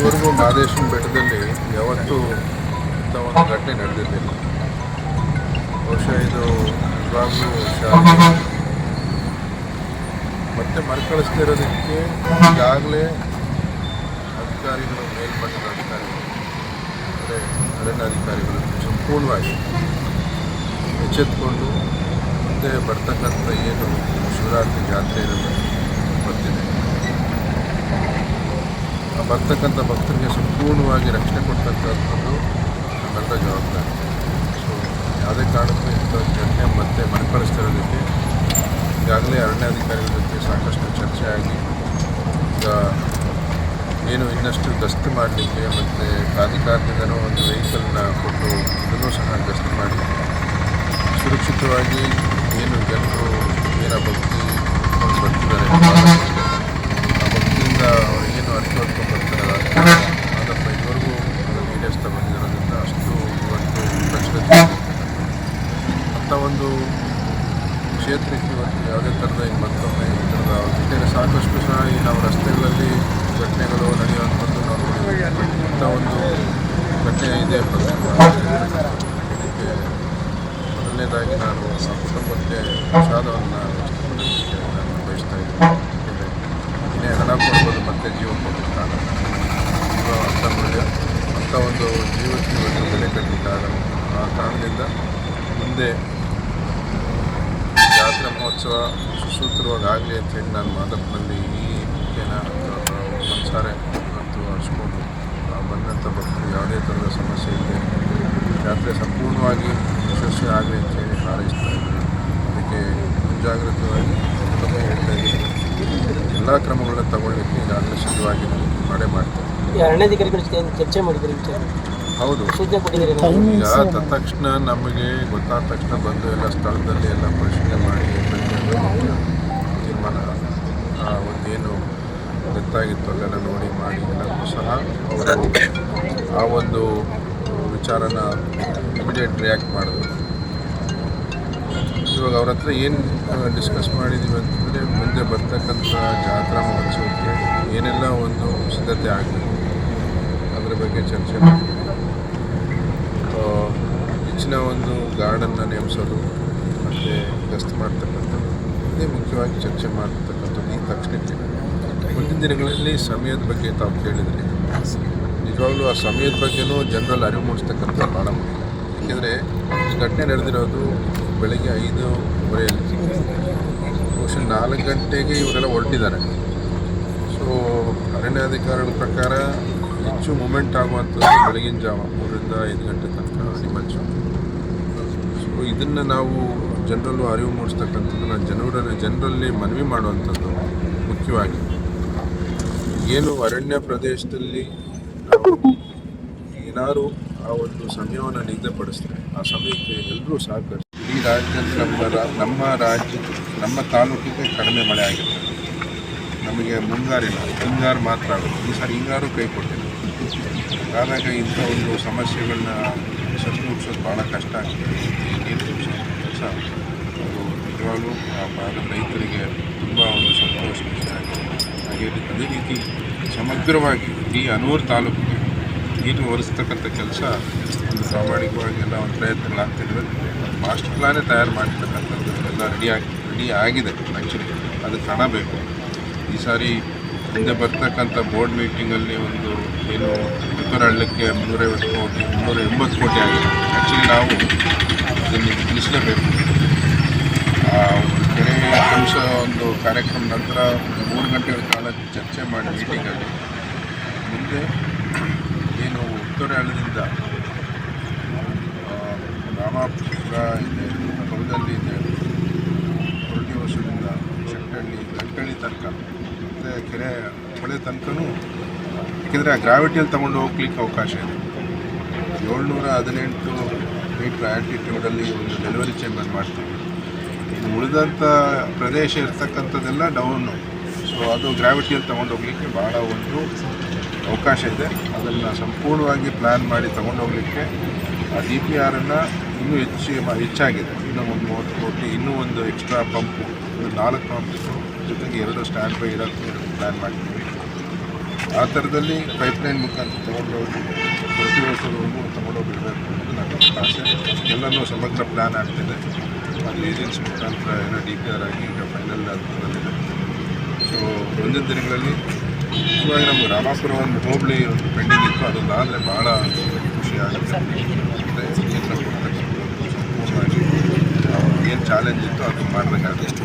ಇದುವರೆಗೂ ಮಹದೇಶ್ವರ ಬೆಟ್ಟದಲ್ಲಿ ಯಾವತ್ತೂ ಇಂಥ ಒಂದು ಘಟನೆ ನಡೆದಿರಲಿಲ್ಲ. ಬಹುಶಃ ಇದು ನಿಜವಾಗ್ಲೂ ಶಾಲೆ ಮತ್ತೆ ಮರುಕಳಿಸ್ತಿರೋದಕ್ಕೆ ಈಗಾಗಲೇ ಅಧಿಕಾರಿಗಳು, ಮೇಲ್ಮಟ್ಟದ ಅಧಿಕಾರಿಗಳು, ಅಂದರೆ ಅಧಿಕಾರಿಗಳು ಸಂಪೂರ್ಣವಾಗಿ ಎಚ್ಚೆತ್ಕೊಂಡು ಮುಂದೆ ಬರ್ತಕ್ಕಂಥ ಏನು ಶಿವರಾತ್ರಿ ಜಾತ್ರೆ ಇರೋದು ಬರ್ತಿದೆ ಆ ಬರ್ತಕ್ಕಂಥ ಭಕ್ತರಿಗೆ ಸಂಪೂರ್ಣವಾಗಿ ರಕ್ಷಣೆ ಕೊಡ್ತಕ್ಕಂಥದ್ದು ನಮ್ಮೆಲ್ಲರ ಜವಾಬ್ದಾರಿ. ಸೊ ಯಾವುದೇ ಕಾರಣಕ್ಕೂ ಇಂಥ ಘಟನೆ ಮತ್ತೆ ಮರುಕಳಿಸ್ತಿರೋದಕ್ಕೆ ಈಗಾಗಲೇ ಅರಣ್ಯಾಧಿಕಾರಿಗಳ ಜೊತೆ ಸಾಕಷ್ಟು ಚರ್ಚೆ ಆಗಿ ಈಗ ಏನು ಇನ್ನಷ್ಟು ಗಸ್ತು ಮಾಡಲಿಕ್ಕೆ ಮತ್ತು ಪ್ರಾಧಿಕಾರದಿಂದನೂ ಒಂದು ವೆಹಿಕಲ್ನ ಕೊಟ್ಟು ಇದನ್ನು ಸಹ ಗಸ್ತು ಮಾಡಿ ಸುರಕ್ಷಿತವಾಗಿ ಏನು ಜನರು, ಏನ ಭಕ್ತಿ ಬರ್ತಿದ್ದಾರೆ ಆ ಭಕ್ತಿಯಿಂದ ಅವ್ರು ಏನು ಅರ್ಥ ಹೊತ್ಕೊಂಡು ಬರ್ತಾರೆ ಅದಪ್ಪ ಇದುವರೆಗೂ ಈಡೇರಿಸ್ತಾ ಬಂದಿರೋದ್ರಿಂದ ಅಷ್ಟು ಇವತ್ತು ಪ್ರಚಲಿತ ಅಂಥ ಒಂದು ಕ್ಷೇತ್ರಕ್ಕೆ ಇವತ್ತು ಯಾವುದೇ ಥರದ ಈಗ ಮತ್ತೊಮ್ಮೆ ಈ ಥರದ ಯಾಕೆಂದರೆ ಸಾಕಷ್ಟು ಸಹ ಈ ನಾವು ರಸ್ತೆಗಳಲ್ಲಿ ಘಟನೆಗಳು ನಡೆಯುವಂಥದ್ದು ನಾವು ಇಂಥ ಒಂದು ಘಟನೆ ಇದೆ ಇದಕ್ಕೆ ಮೊದಲನೇದಾಗಿ ನಾನು ನಮ್ಮ ಕುಟುಂಬಕ್ಕೆ ಪ್ರಸಾದವನ್ನು ನಾನು ಬಯಸ್ತಾ ಇದ್ದೀನಿ. ಇನ್ನೇ ಹಣ ಕೊಡ್ಬೋದು, ಮತ್ತೆ ಜೀವ ಮೌಲ್ಯ ಅಂಥ ಒಂದು ಜೀವಕ್ಕೆ ಬೆಲೆ ಕಟ್ಟಲಿಕ್ಕಾಗಲ್ಲ ಆ ಕಾರಣದಿಂದ ಮುಂದೆ ಮಹೋತ್ಸವ ಸುಸೂತ್ರವಾಗಿ ಆಗಲಿ ಅಂತೇಳಿ ನಾನು ಮಾದಪ್ಪನಲ್ಲಿ ಈ ಮುಖ್ಯನ ಮನಸಾರೆ ಮತ್ತು ಆ ಬಂದಂಥ ಭಕ್ತರು ಯಾವುದೇ ಥರದ ಸಮಸ್ಯೆ ಇದೆ ಜಾತ್ರೆ ಸಂಪೂರ್ಣವಾಗಿ ಯಶಸ್ವಿ ಆಗಲಿ ಅಂತ ಹೇಳಿ ಹಾರೈಸ್ತಾ ಇದ್ದೀನಿ. ಅದಕ್ಕೆ ಮುಂಜಾಗ್ರತವಾಗಿ ಮೊದಲೇ ಹೇಳ್ತಾ ಇದ್ದೀನಿ. ಎಲ್ಲ ಕ್ರಮಗಳನ್ನ ತಗೊಳ್ಳಿಕ್ಕೆ ಈಗಾಗಲೇ ಸಿದ್ಧವಾಗಿ ಮಾಡೇ ಮಾಡ್ತೀನಿ. ಚರ್ಚೆ ಮಾಡಿದ್ರಿ ಹೌದು. ಈಗ ತಕ್ಷಣ ನಮಗೆ ಗೊತ್ತಾದ ತಕ್ಷಣ ಬಂದು ಎಲ್ಲ ಸ್ಥಳದಲ್ಲಿ ಎಲ್ಲ ಪರಿಶೀಲನೆ ಮಾಡಿ ತೀರ್ಮಾನ ಒಂದೇನು ಗೊತ್ತಾಗಿತ್ತು ಅದನ್ನು ನೋಡಿ ಮಾಡಿ ಎಲ್ಲರೂ ಸಹ ಅವರು ಆ ಒಂದು ವಿಚಾರನ ಇಮಿಡಿಯೇಟ್ ರಿಯಾಕ್ಟ್ ಮಾಡಿದ್ರು. ಇವಾಗ ಅವ್ರ ಹತ್ರ ಏನು ಡಿಸ್ಕಸ್ ಮಾಡಿದ್ದೀವಿ ಅಂತಂದರೆ, ಮುಂದೆ ಬರ್ತಕ್ಕಂಥ ಜಾತ್ರಾ ಮಹೋತ್ಸವಕ್ಕೆ ಏನೆಲ್ಲ ಒಂದು ಸಿದ್ಧತೆ ಆಗಬೇಕು, ಅದರ ಬಗ್ಗೆ ಚರ್ಚೆ ಹೆಚ್ಚಿನ ಒಂದು ಗಾರ್ಡನ್ನ ನೇಮಿಸೋದು, ಮತ್ತು ಗಸ್ತು ಮಾಡ್ತಕ್ಕಂಥದ್ದು ಇದೇ ಮುಖ್ಯವಾಗಿ ಚರ್ಚೆ ಮಾಡ್ತಕ್ಕಂಥದ್ದು ಈ ತಕ್ಷಣಕ್ಕೆ. ಮುಂದಿನ ದಿನಗಳಲ್ಲಿ ಸಮಯದ ಬಗ್ಗೆ ತಾವು ಕೇಳಿದರೆ, ನಿಜವಾಗ್ಲೂ ಆ ಸಮಯದ ಬಗ್ಗೆನೂ ಜನರಲ್ಲಿ ಅರಿವು ಮೂಡಿಸ್ತಕ್ಕಂಥ ಭಾಳ ಮುಖ್ಯ. ಏಕೆಂದರೆ ಘಟನೆ ನಡೆದಿರೋದು ಬೆಳಗ್ಗೆ ಐದೂವರೆಯಲ್ಲಿ. ಬಹುಶಃ ನಾಲ್ಕು ಗಂಟೆಗೆ ಇವರೆಲ್ಲ ಹೊರಟಿದ್ದಾರೆ. ಸೊ ಅರಣ್ಯಾಧಿಕಾರಿಗಳ ಪ್ರಕಾರ ಹೆಚ್ಚು ಮೂಮೆಂಟ್ ಆಗುವಂಥದ್ದು ಬೆಳಗಿನ ಜಾವ ಮೂರರಿಂದ ಐದು ಗಂಟೆ ತನಕ ನಿಮ್ಮ ಸೊ ಇದನ್ನು ನಾವು ಜನರಲ್ಲೂ ಅರಿವು ಮೂಡಿಸ್ತಕ್ಕಂಥದ್ದು, ನಾನು ಜನರ ಜನರಲ್ಲಿ ಮನವಿ ಮಾಡುವಂಥದ್ದು ಮುಖ್ಯವಾಗಿ. ಏನು ಅರಣ್ಯ ಪ್ರದೇಶದಲ್ಲಿ ಏನಾದರೂ ಆ ಒಂದು ಸಮಯವನ್ನು ನಿಗದಿಪಡಿಸಿದ್ರೆ ಆ ಸಮಯಕ್ಕೆ ಎಲ್ಲರೂ ಸಹಕರಿಸಿ ಈ ರಾಜ್ಯದಲ್ಲಿ ನಮ್ಮ ರಾ- ನಮ್ಮ ರಾಜ್ಯ, ನಮ್ಮ ತಾಲೂಕಿಗೆ ಕಡಿಮೆ ಮಳೆ ಆಗಿದೆ ನಮಗೆ ಮುಂಗಾರಿಲ್ಲ ಹಿಂಗಾರು ಮಾತ್ರ ಆಗುತ್ತೆ. ಈ ಸಾರಿ ಹಿಂಗಾರು ಕೈ ಕೊಟ್ಟಿಲ್ಲ. ಆದಾಗ ಇಂಥ ಒಂದು ಸಮಸ್ಯೆಗಳನ್ನ ಸರಿದೂಗಿಸೋದು ಭಾಳ ಕಷ್ಟ ಆಗ್ತದೆ ಅದು ನಿಜವಾಗ್ಲೂ ಆ ಭಾಗದ ರೈತರಿಗೆ ತುಂಬ ಒಂದು ಸಂತೋಷ ವಿಷಯ ಆಗಿದೆ ಹಾಗೆ ಅದೇ ರೀತಿ ಸಮಗ್ರವಾಗಿ ಈ ಅನೂರು ತಾಲೂಕಿಗೆ ನೀರು ಒರೆಸ್ತಕ್ಕಂಥ ಕೆಲಸ ಒಂದು ಪ್ರಾಮಾಣಿಕವಾಗಿ ಎಲ್ಲ ಒಂದು ಪ್ರಯತ್ನಗಳಾಗ್ತಿದ್ದಾವೆ ಮಾಸ್ಟರ್ ಪ್ಲಾನೇ ತಯಾರು ಮಾಡಿರ್ತಕ್ಕಂಥದ್ದು ಎಲ್ಲ ರೆಡಿ ಆಗಿ ರೆಡಿ ಆಗಿದೆ ಆ್ಯಕ್ಚುಲಿ ಅದು ಕಾಣಬೇಕು. ಈ ಸಾರಿ ಮುಂದೆ ಬರ್ತಕ್ಕಂಥ ಬೋರ್ಡ್ ಮೀಟಿಂಗಲ್ಲಿ ಒಂದು ಏನು ಉತ್ತರ ಹಳ್ಳಕ್ಕೆ ಮುನ್ನೂರೈವತ್ತು ಕೋಟಿ ಮುನ್ನೂರ ಎಂಬತ್ತು ಕೋಟಿ ಆಗಿದೆ. ಆ್ಯಕ್ಚುಲಿ ನಾವು ಇದನ್ನು ತಿಳಿಸಲೇಬೇಕು. ಕೆರೆ ಅಂಶ ಒಂದು ಕಾರ್ಯಕ್ರಮ ನಂತರ ಮೂರು ಗಂಟೆಗಳ ಕಾಲ ಚರ್ಚೆ ಮಾಡಿ ಮೀಟಿಂಗಲ್ಲಿ ಮುಂದೆ ಏನು ಉತ್ತರ ಹಳ್ಳದಿಂದ ಆ, ರಾಮಾಪುರ ಇದೆ ಕೌದಲ್ಲಿ ಇದೆ ಹೊರಟಿ ವರ್ಷದಿಂದ ಶೆಟ್ಟಹಳ್ಳಿ ಗಂಟಳ್ಳಿ ತನಕ. ಮತ್ತು ಕೆರೆ ಹೊಳೆ ತನಕನೂ ಯಾಕೆಂದರೆ ಆ ಗ್ರಾವಿಟಿಯಲ್ಲಿ ತೊಗೊಂಡು ಹೋಗ್ಲಿಕ್ಕೆ ಅವಕಾಶ ಇದೆ. ಏಳ್ನೂರ ಹದಿನೆಂಟು ಮೀಟ್ರ್ ಆ್ಯಲ್ಟಿಟ್ಯೂಡಲ್ಲಿ ಒಂದು ಡೆಲಿವರಿ ಚೇಂಬರ್ ಮಾಡ್ತೀವಿ. ಇನ್ನು ಉಳಿದಂಥ ಪ್ರದೇಶ ಇರ್ತಕ್ಕಂಥದ್ದೆಲ್ಲ ಡೌನು ಸೊ ಅದು ಗ್ರಾವಿಟಿಯಲ್ಲಿ ತೊಗೊಂಡೋಗ್ಲಿಕ್ಕೆ ಭಾಳ ಒಂದು ಅವಕಾಶ ಇದೆ. ಅದನ್ನು ಸಂಪೂರ್ಣವಾಗಿ ಪ್ಲ್ಯಾನ್ ಮಾಡಿ ತೊಗೊಂಡೋಗ್ಲಿಕ್ಕೆ ಆ ಡಿ ಪಿ ಆರನ್ನು ಇನ್ನೂ ಹೆಚ್ಚು, ಹೆಚ್ಚಾಗಿದೆ. ಇನ್ನೂ ಒಂದು ಮೂವತ್ತು ಕೋಟಿ, ಇನ್ನೂ ಒಂದು ಎಕ್ಸ್ಟ್ರಾ ಪಂಪು ಒಂದು ನಾಲ್ಕು ಪಂಪ್ ಜೊತೆಗೆ ಎರಡು ಸ್ಟ್ಯಾಂಡ್ ಬೈ ಇಡೋಕ್ಕೆ ಪ್ಲ್ಯಾನ್ ಮಾಡಿದ್ದೀವಿ ಆ ಥರದಲ್ಲಿ ಪೈಪ್ಲೈನ್ ಮುಖಾಂತರ ತಗೊಂಡು ಹೋಗಿ ಪ್ರತಿ ವರ್ಷದವರೆಗೂ ತೊಗೊಂಡೋಗಿ ಬಿಡಬೇಕು ಅನ್ನೋದು ಆಸೆ. ಎಲ್ಲನೂ ಸಮಗ್ರ ಪ್ಲ್ಯಾನ್ ಆಗ್ತಿದೆ. ಅಲ್ಲಿ ಏಜೆನ್ಸಿ ಮುಖಾಂತರ ಏನೋ ಡಿ ಪಿ ಆರ್ ಆಗಿ ಈಗ ಫೈನಲ್ ಹಂತದಲ್ಲಿದೆ ಸೊ ಮುಂದಿನ ದಿನಗಳಲ್ಲಿ ಇವಾಗ ನಮ್ಮ ರಾಮಾಪುರ ಒಂದು ಹೋಬಳಿ ಒಂದು ಪೆಂಡಿಂಗ್ ಇತ್ತು. ಅದೊಂದು ಆದರೆ ಭಾಳ ಖುಷಿ ಆಗುತ್ತೆ. ಮತ್ತು ಕೊಡ್ತಕ್ಕಂಥದ್ದು ಸಂಪೂರ್ಣವಾಗಿ ಏನು ಚಾಲೆಂಜ್ ಇತ್ತು ಅದು ಮಾಡಬೇಕಾದಷ್ಟು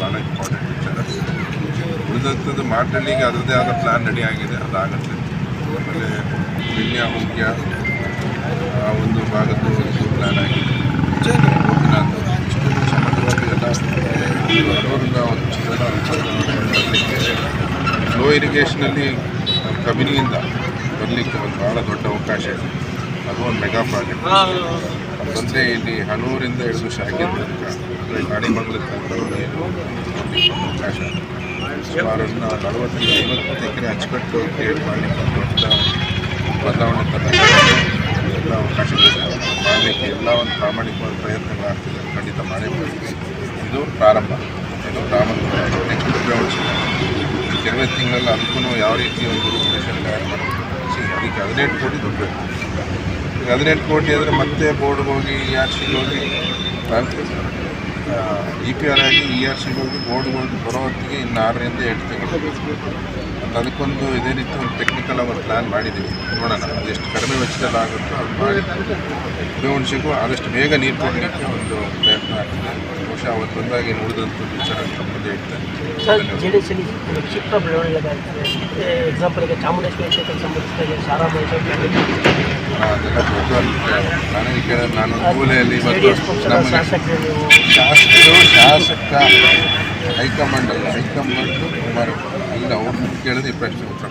ಭಾಳ ಇಂಪಾರ್ಟೆಂಟ್ ಉಳಿದಂಥದ್ದು ಮಾರ್ಟಳ್ಳಿಗೆ ಅದರದ್ದೇ ಆದ ಪ್ಲ್ಯಾನ್ ರೆಡಿ ಆಗಿದೆ. ಅದಾಗುತ್ತೆ. ಆಮೇಲೆ ವಿನ್ಯ ಮುಖ್ಯ, ಆ ಒಂದು ಭಾಗದ್ದು ಒಂದು ಪ್ಲ್ಯಾನ್ ಆಗಿದೆ. ಇಷ್ಟು ಸಮಗ್ರವಾಗಿ ಎಲ್ಲ ಹಲವರಿಂದ ಒಂದು ಫ್ಲೋ ಇರಿಗೇಷನಲ್ಲಿ ಕಬಿನಿಯಿಂದ ಬರಲಿಕ್ಕೆ ಒಂದು ಭಾಳ ದೊಡ್ಡ ಅವಕಾಶ ಇದೆ. ಅದು ಮೆಗಾ ಪ್ರಾಜೆಕ್ಟ್ ಬಂದರೆ ಇಲ್ಲಿ ಹನೂರಿಂದ ಹಿಡಿದು ಶಾಖೆ ತನಕ ಅಂದರೆ ಗಾಡಿಮಂಗ್ಲ ಒಂದು ಅವಕಾಶ ಸುಮಾರು ಒಂದು ನಲವತ್ತರಿಂದ ಐವತ್ತು ಎಕರೆ ಅಚ್ಚುಕಟ್ಟು ಕ್ರಿಯೇಟ್ ಮಾಡಲಿಕ್ಕೆ ಒಂದು ದೊಡ್ಡ ಬದಲಾವಣೆ ತರಲಿಕ್ಕೆ ಎಲ್ಲ ಅವಕಾಶಗಳಿದೆ ಮಾಡಲಿಕ್ಕೆ ಎಲ್ಲ ಒಂದು ಪ್ರಾಮಾಣಿಕವಾದ ಪ್ರಯತ್ನಗಳಾಗ್ತಿದೆ ಖಂಡಿತ ಮಾಡಿ ಇದು ಪ್ರಾರಂಭ. ಇದು ಟೆಕ್ನಿಕಲ್ ಗ್ರೌಂಡ್ಸ್ ಕೆಲವೇ ತಿಂಗಳಲ್ಲಿ ಅದಕ್ಕೂ ಯಾವ ರೀತಿ ಒಂದು ರೂಪರೇಷನ್ ತಯಾರು ಮಾಡಬೇಕು? ಅದಕ್ಕೆ ಹದಿನೆಂಟು ಕೋಟಿ ದುಡ್ಡು ಈಗ ಹದಿನೆಂಟು ಕೋಟಿ ಆದರೆ ಮತ್ತೆ ಬೋರ್ಡ್ಗೆ ಹೋಗಿ ಇ ಆರ್ ಸಿಗೆ ಹೋಗಿ ಇ ಪಿ ಆರ್ ಆಗಿ ಇ ಆರ್ ಸಿಗೆ ಹೋಗಿ ಬೋರ್ಡ್ಗೆ ಹೋಗಿ ಬರೋ ಹೊತ್ತಿಗೆ ಇನ್ನು ಆರರಿಂದ ಎಂಟು ತಿಂಗಳು. ಮತ್ತು ಅದಕ್ಕೊಂದು ಇದೇ ರೀತಿ ಒಂದು ಟೆಕ್ನಿಕಲ್ ಒಂದು ಪ್ಲ್ಯಾನ್ ಮಾಡಿದ್ದೀವಿ. ನೋಡೋಣ, ಅದು ಎಷ್ಟು ಕಡಿಮೆ ವೆಚ್ಚದಲ್ಲಿ ಆಗುತ್ತೋ ಅದು ಮಾಡಿ. ಉಪಯೋಗಿಸಿಗೂ ಆದಷ್ಟು ಬೇಗ ನೀರು ಕೊಡಲಿಕ್ಕೆ ಒಂದು ಬಹುಶಃ ಅವತ್ತು ಬಂದಾಗ ಉಳಿದಂಥ ವಿಚಾರ ತಮ್ಮದೇ ಇರ್ತದೆ ಸರ್ ಜೆ ಡಿ ಎಸ್ಸಲ್ಲಿ ಕ್ಷಿಪ್ರ ಬೆಳವಣಿಗೆ ಆಗ್ತದೆ ಎಕ್ಸಾಂಪಲ್ಗೆ ಚಾಮುಂಡೇಶ್ವರಿ ಕ್ಷೇತ್ರಕ್ಕೆ ಸಂಬಂಧಿಸಿದ ಅದೆಲ್ಲ ದೊಡ್ಡ ನನಗೆ ನಾನು ಮೂಲೆಯಲ್ಲಿ ಎಸ್ ನಮಗೆ ಶಾಸಕರು ಶಾಸಕ ಹೈಕಮಾಂಡ್ ಅಲ್ಲ ಹೈಕಮಾಂಡ್ ಕುಮಾರ್. ಇಲ್ಲ ಅವ್ರನ್ನ ಕೇಳಿದ್ರೆ ಈ ಪ್ರಶ್ನೆ ಉತ್ತರ.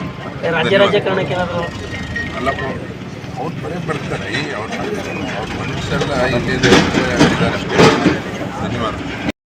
ಅಲ್ಲಪ್ಪ ಅವ್ರು ಬರೀ ಬರ್ತಾರೆ ಅವ್ರ ಅವ್ರ ಮನುಷ್ಯರೆಲ್ಲ ಇಲ್ಲಿ ಇದ್ದಾರೆ ಅಷ್ಟೇ ಧನ್ಯವಾದ.